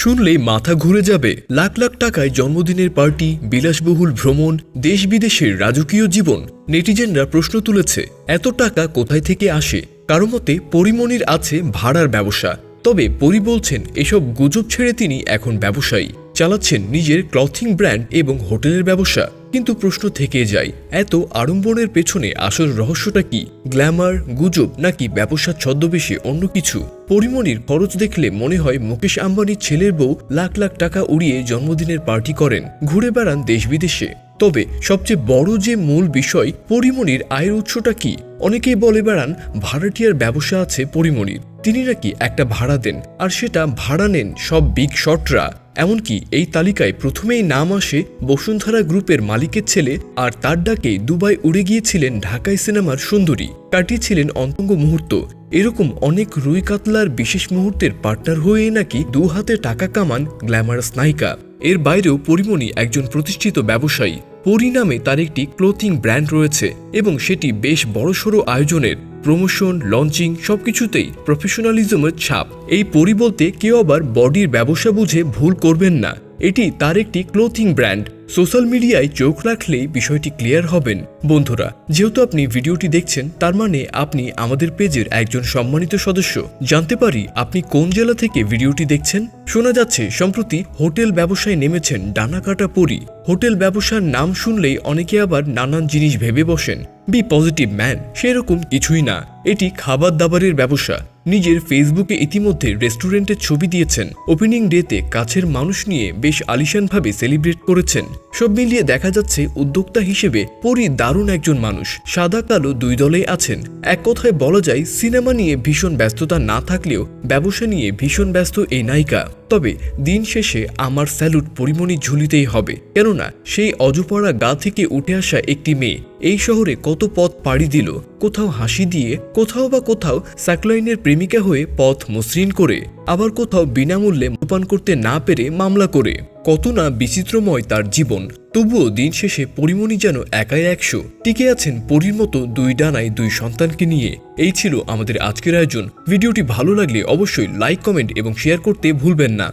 শুনলেই মাথা ঘুরে যাবে। লাখ লাখ টাকায় জন্মদিনের পার্টি, বিলাসবহুল ভ্রমণ দেশ বিদেশের রাজকীয় জীবন। নেটিজেনরা প্রশ্ন তুলেছে, এত টাকা কোথায় থেকে আসে? কারও মতে পরিমণির আছে ভাড়ার ব্যবসা। তবে পরি বলছেন, এসব গুজব ছেড়ে তিনি এখন ব্যবসায়ী। চালাচ্ছেন নিজের ক্লথিং ব্র্যান্ড এবং হোটেলের ব্যবসা। কিন্তু প্রশ্ন থেকে যায়, এত আড়ম্বরের পেছনে আসল রহস্যটা কি? গ্ল্যামার, গুজব নাকি ব্যবসার ছদ্মবেশে অন্য কিছু? পরিমণির খরচ দেখলে মনে হয় মুকেশ আম্বানির ছেলের বউ লাখ লাখ টাকা উড়িয়ে জন্মদিনের পার্টি করেন, ঘুরে বেড়ান দেশ বিদেশে তবে সবচেয়ে বড় যে মূল বিষয় পরিমণির আয়ের উৎসটা কি? অনেকেই বলে বেড়ান, ভাড়াটিয়ার ব্যবসা আছে পরিমণির তিনি নাকি একটা ভাড়া দেন, আর সেটা ভাড়া নেন সব বিগ শটরা। এমনকি এই তালিকায় প্রথমেই নাম আসে বসুন্ধরা গ্রুপের মালিকের ছেলে, আর তার ডাকেই দুবাই উড়ে গিয়েছিলেন ঢাকাই সিনেমার সুন্দরী। কাটিয়েছিলেন অন্তঙ্গ মুহূর্ত। এরকম অনেক রুই কাতলার বিশেষ মুহূর্তের পার্টনার হয়ে নাকি দু হাতে টাকা কামান গ্ল্যামারাস নায়িকা। এর বাইরেও পরিমণি একজন প্রতিষ্ঠিত ব্যবসায়ী। পরিণামে তার একটি ক্লোথিং ব্র্যান্ড রয়েছে, এবং সেটি বেশ বড়সড় আয়োজনের। প্রমোশন লঞ্চিং সবকিছুতেই প্রফেশনালিজমের ছাপ। এই পরি বলতে কেউ আবার বডির ব্যবসা বুঝে ভুল করবেন না। এটি তার একটি ক্লোথিং ব্র্যান্ড সোশ্যাল মিডিয়ায় চোখ রাখলেই বিষয়টি ক্লিয়ার হবেন। বন্ধুরা, যেহেতু আপনি ভিডিওটি দেখছেন, তার মানে আপনি আমাদের পেজের একজন সম্মানিত সদস্য। জানতে পারি আপনি কোন জেলা থেকে ভিডিওটি দেখছেন? শোনা যাচ্ছে, সম্প্রতি হোটেল ব্যবসায় নেমেছেন ডানা কাটা পরি। হোটেল ব্যবসার নাম শুনলেই অনেকে আবার নানান জিনিস ভেবে বসেন, বি পজিটিভ ম্যান। সেরকম কিছুই না। এটি খাবার দাবারের ব্যবসা। নিজের ফেসবুকে ইতিমধ্যে রেস্টুরেন্টের ছবি দিয়েছেন। ওপেনিং ডেতে কাছের মানুষ নিয়ে বেশ আলিশানভাবে সেলিব্রেট করেছেন। সব মিলিয়ে দেখা যাচ্ছে উদ্যোক্তা হিসেবে পরি দারুণ একজন মানুষ। সাদা কালো দুই দলেই আছেন। এক কথায় বলা যায়, সিনেমা নিয়ে ভীষণ ব্যস্ততা না থাকলেও ব্যবসা নিয়ে ভীষণ ব্যস্ত এই নায়িকা। তবে দিন শেষে আমার স্যালুট পরিমণি ঝুলিতেই হবে। কেননা, সেই অজপড়া গা থেকে উঠে আসা একটি মেয়ে এই শহরে কত পথ পাড়ি দিল, কোথাও হাসি দিয়ে, কোথাও বা কোথাও স্যাকলাইনের প্রেমিকা হয়ে পথ মসৃণ করে, আবার কোথাও বিনামূল্যে মোপান করতে না পেরে মামলা করে। কত না বিচিত্রময় তার জীবন। তবুও দিন শেষে পরিমণি যেন একাই একশো। টিকে আছেন পরীর মতো দুই ডানায় দুই সন্তানকে নিয়ে। এই ছিল আমাদের আজকের আয়োজন। ভিডিওটি ভালো লাগলে অবশ্যই লাইক কমেন্ট এবং শেয়ার করতে ভুলবেন না।